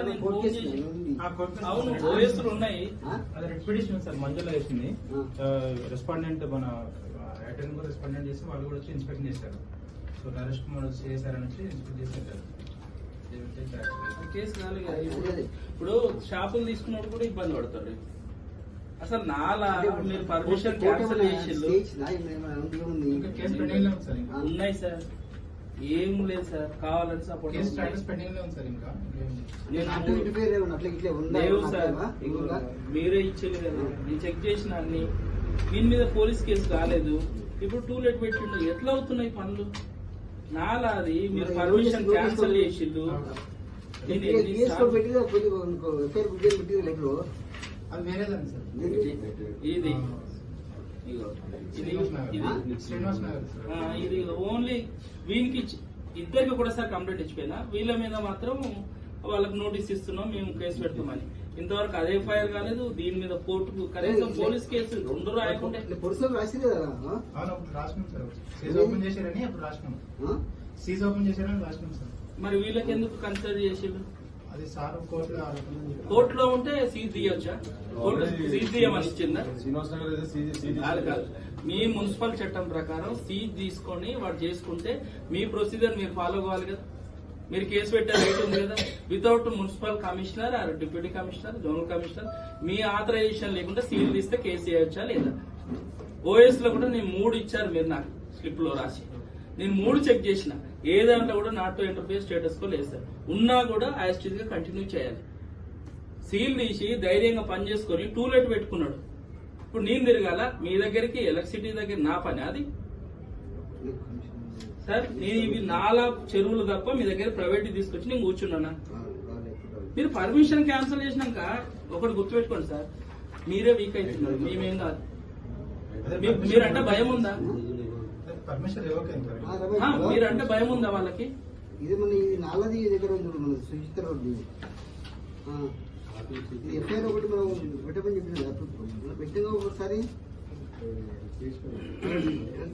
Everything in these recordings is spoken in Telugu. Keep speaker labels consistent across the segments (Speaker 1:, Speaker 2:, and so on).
Speaker 1: నేను ఫోన్ చేసి అవును ఓఎస్లు ఉన్నాయి?
Speaker 2: అది రెడ్ పిటిషన్ సార్ మంజులో వేసింది
Speaker 3: ఆ.
Speaker 2: రెస్పాండెంట్ మన అటెండ్ కూడా రెస్పాండెంట్ చేసి వాళ్ళు కూడా వచ్చి ఇన్స్పెక్షన్ చేశారు. సో నరేష్ కుమార్ వచ్చి చేశారని వచ్చి ఇన్స్పెక్ట్ చేశారు.
Speaker 1: కేసు. ఇప్పుడు షాపులు తీసుకున్నప్పుడు కూడా ఇబ్బంది పడతారు అసలు నాలా మీరు పర్మిషన్ క్యాన్సిల్
Speaker 2: ఇంకా.
Speaker 1: ఉన్నాయి సార్. ఏం లేదు సార్ కావాలని సపోర్ట్? లేవు సార్? మీరే ఇచ్చేది కదా. నేను చెక్ చేసిన అన్ని. దీని మీద పోలీస్ కేసు కాలేదు ఇప్పుడు టూ లేట్ పెట్టిండు. ఎట్లా అవుతున్నాయి పనులు? నాలా అది మీరు పర్మిషన్ క్యాన్సిల్
Speaker 3: నోటీస్
Speaker 1: చేసిల్లు నేను
Speaker 3: కేసు
Speaker 1: ఎన్ని
Speaker 3: కేసు
Speaker 1: సార్లు-
Speaker 3: పెట్టిందా? పోయి ఇంకో ఎఫ్ఐఆర్ బుక్ చేసి పెట్టిందా? లెక్కలో?
Speaker 2: అది వేరేదండి సార్.
Speaker 1: ఇది. ఇది ఓన్లీ వీనికి ఇద్దరికి కూడా సార్ కంప్లైంట్ ఇచ్చిపోయినా. వీళ్ళ మీద మాత్రం వాళ్ళకి నోటీస్ ఇస్తున్నాం మేము కేసు పెడతామని ఇంతవరకు అదే ఎఫ్ఐఆర్ కాలేదు దీని మీద కోర్టుకు కనీసం పోలీస్ కేసు రెండు రాయకుండా
Speaker 2: సీజ్ ఓపెన్ చేశారని అప్పుడు రాసినాం.
Speaker 3: ఆ?
Speaker 2: సీజ్ ఓపెన్ చేశారని రాసినాం సార్.
Speaker 1: మరి వీళ్ళకి ఎందుకు కన్సిడర్
Speaker 2: సార్ కోర్టులో
Speaker 1: ఉంటే సీజ్ తీయొచ్చా? కోర్టు సీజ్ తీయమని ఇచ్చిందా? కాదు కాదు. మీ మున్సిపల్ చట్టం ప్రకారం సీజ్ తీసుకొని వాడు చేసుకుంటే మీ ప్రొసీజర్ మీరు ఫాలో కావాలి కదా. మీరు కేసు పెట్టే రైట్ ఉంది కదా. Without municipal commissioner or deputy commissioner zonal commissioner me authorisation లేకుండా సీల్ తీస్తే కేసు చేయొచ్చా లేదా? ఓఎస్లో కూడా నేను మూడు ఇచ్చారు మీరు నాకు స్లిప్లో రాసి. నేను మూడు చెక్ చేసిన. ఏ దాంట్లో కూడా నాటో ఇంటర్ఫేస్ స్టేటస్ కో లేదు సార్. ఉన్నా కూడా యాస్టిజ్గా కంటిన్యూ చేయాలి. సీల్ తీసి ధైర్యంగా పని చేసుకొని టూ లెట్ పెట్టుకున్నాడు. ఇప్పుడు నేను తిరగాల మీ దగ్గరికి ఎలక్ట్రిసిటీ దగ్గర నా పని అది. సార్ నేను ఇవి నాలా చెరువులు తప్ప మీ దగ్గర ప్రైవేట్ తీసుకొచ్చి నేను కూర్చున్నానా? మీరు పర్మిషన్ క్యాన్సిల్ చేసినాక ఒకటి గుర్తుపెట్టుకోండి సార్. మీరే వీక్ అవుతున్నారు. మేమేం కాదు. మీరంటే భయం ఉందా?
Speaker 2: పర్మిషన్
Speaker 1: మీరంటే భయం ఉందా వాళ్ళకి?
Speaker 3: ఇది మన ఇది నాలది దగ్గర ఉంది మన సుచిత్ర రోడ్డు. ఆ, ఇది ఎఫ్ఐఆర్ ఒకటి మనం పెట్టమని అప్పుడు. పెట్టిందా ఒకసారి?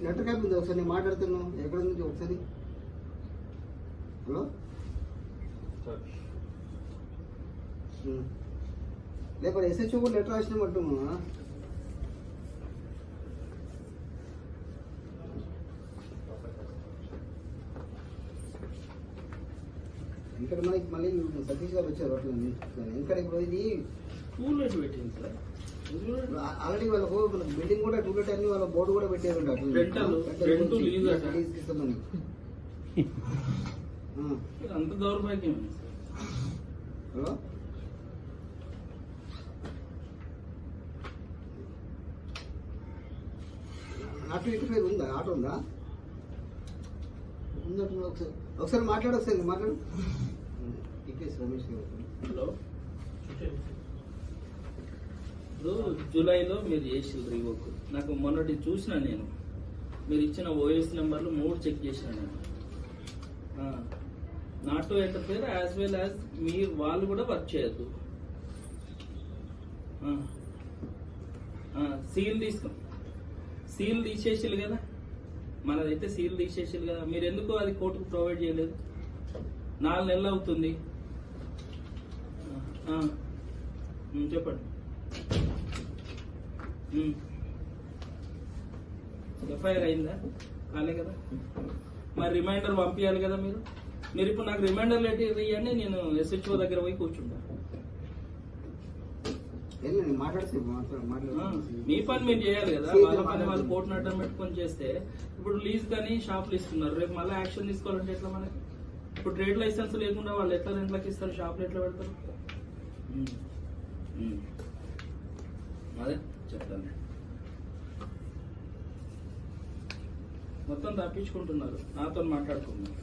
Speaker 3: లెటర్ కాపీ ఉంది ఒకసారి? నేను మాట్లాడుతున్నాను ఎక్కడ ఉంది ఒకసారి? హలో. లేకపోతే ఎస్హెచ్ఓ కూడా లెటర్ రాసినామంటున్నా ఇక్కడ మనకి మళ్ళీ సతీష్ గారు వచ్చారు అట్లా ఇంకా ఇప్పుడు ఇది
Speaker 1: టూ లెట్ పెట్టింది సార్.
Speaker 3: ఆల్రెడీ వాళ్ళకు మన బిల్డింగ్ కూడా టూలెట్ అన్ని వాళ్ళ బోర్డు కూడా పెట్టారు. ఇస్తామని ఆ,
Speaker 1: అంత దౌర్భాగ్యం.
Speaker 3: హలో? అటు ఇటు ఉందా? ఆటో ఉందా? ఉందంటున్నా ఒకసారి. ఒకసారి మాట్లాడు ఒకసారి మాట్లాడు. టికెట్స్ రమేష్ గారు
Speaker 1: హలో. ఇప్పుడు జూలైలో మీరు చేసిండ్రు రివోక్ నాకు మొన్నటి చూసిన నేను. మీరు ఇచ్చిన ఓఎస్ నెంబర్లు మూడు చెక్ చేసిన నేను. Not to interfere as well as మీ వాళ్ళు కూడా వర్క్ చేయొద్దు. సీల్ తీసుకో. సీల్ తీసేసిల్లు కదా. మనదైతే సీల్ తీసేసారు కదా. మీరు ఎందుకు అది కోర్టుకు ప్రొవైడ్ చేయలేదు. నాలుగు నెలలు అవుతుంది. చెప్పండి. ఎఫ్ఐఆర్ అయిందా? కాలే కదా. మరి రిమైండర్ పంపించాలి కదా మీరు? మీరు ఇప్పుడు నాకు రిమైండర్ లెటర్ ఇవ్వండి నేను ఎస్హెచ్ఓ దగ్గర పోయి కూర్చుంటాను
Speaker 3: ఏం లేదు, మాట్లాడితే మాట్లాడు
Speaker 1: ఆ,
Speaker 3: మాట్లాడు
Speaker 1: మీ పని మీరు చేయాలి కదా వాళ్ళ పని వాళ్ళు కోర్టును అడ్డం పెట్టుకొని చేస్తే ఇప్పుడు లీజ్ కానీ షాపులు ఇస్తున్నారు రేపు మళ్ళీ యాక్షన్ తీసుకోవాలంటే ఎట్లా మనకి? ఇప్పుడు ట్రేడ్ లైసెన్స్ లేకుండా వాళ్ళు ఎట్లా రెంట్లకి ఇస్తారు షాపులు ఎట్లా పెడతారు. అదే చెప్తాను. మొత్తం తప్పించుకుంటున్నారు నాతో మాట్లాడుకుంటున్నారు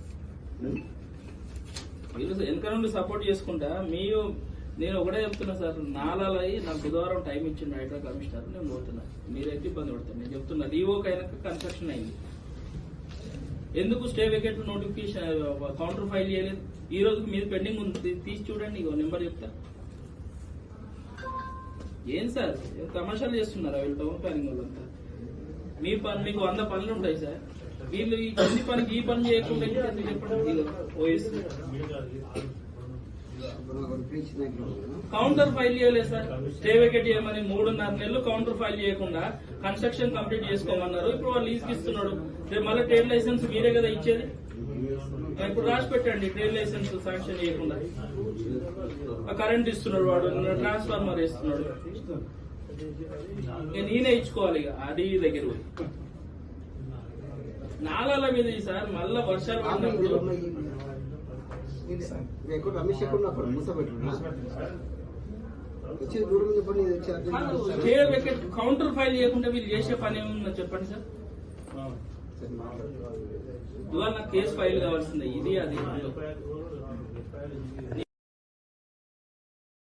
Speaker 1: మీరు వెనక నుండి సపోర్ట్ చేసుకుంటా మీ నేను ఒకటే చెప్తున్నా సార్ నాలాలయ్యి నాకు బుధవారం టైం ఇచ్చింది హైడ్రా కమిషనర్ నేను పోతున్నా. మీరైతే ఇబ్బంది పడతాను నేను చెప్తున్నా రీవోక్ అయినాక కన్స్ట్రక్షన్ అయింది. ఎందుకు stay vacate notification counter file చేయలేదు? ఈ రోజు మీద పెండింగ్ ఉంది తీసి చూడండి ఇగో నెంబర్ చెప్తా. ఏం సార్? ఏం తమాషాలు చేస్తున్నారా వీళ్ళు టౌన్ ప్లానింగ్ వాళ్ళంతా? మీ పని మీకు వంద పనులు ఉంటాయి సార్. వీళ్ళు ఈ పనికి ఈ పని చేయకుండా ఇంకా చెప్పండి కౌంటర్ ఫైల్ చేయలేదు సార్. స్టే వెకెట్ చేయమని మూడున్నర నెలలు కౌంటర్ ఫైల్ చేయకుండా కన్స్ట్రక్షన్ కంప్లీట్ చేసుకోమన్నారు. ఇప్పుడు వాళ్ళు లీజ్కి ఇస్తున్నాడు. రేపు మళ్ళీ ట్రేడ్ లైసెన్స్ మీరే కదా ఇచ్చేది? ఇప్పుడు రాసి పెట్టండి ట్రేడ్ లైసెన్స్ శాంక్షన్ చేయకుండా. ఆ కరెంట్ ఇస్తున్నాడు వాడు ట్రాన్స్ఫార్మర్ ఇస్తున్నాడు నేనే ఇచ్చుకోవాలి ఇక అది దగ్గర నాలాల మీద సార్ మళ్ళా వర్షాలు పడినప్పుడు
Speaker 3: ఎక్కడ రమేష్ ఎక్కడ వచ్చి దూరం
Speaker 1: కౌంటర్ ఫైల్ చేయకుండా వీళ్ళు చేసే పని ఏముందో చెప్పండి సార్. ఇవాళ నాకు కేసు ఫైల్ కావాల్సిందే. ఇది అది.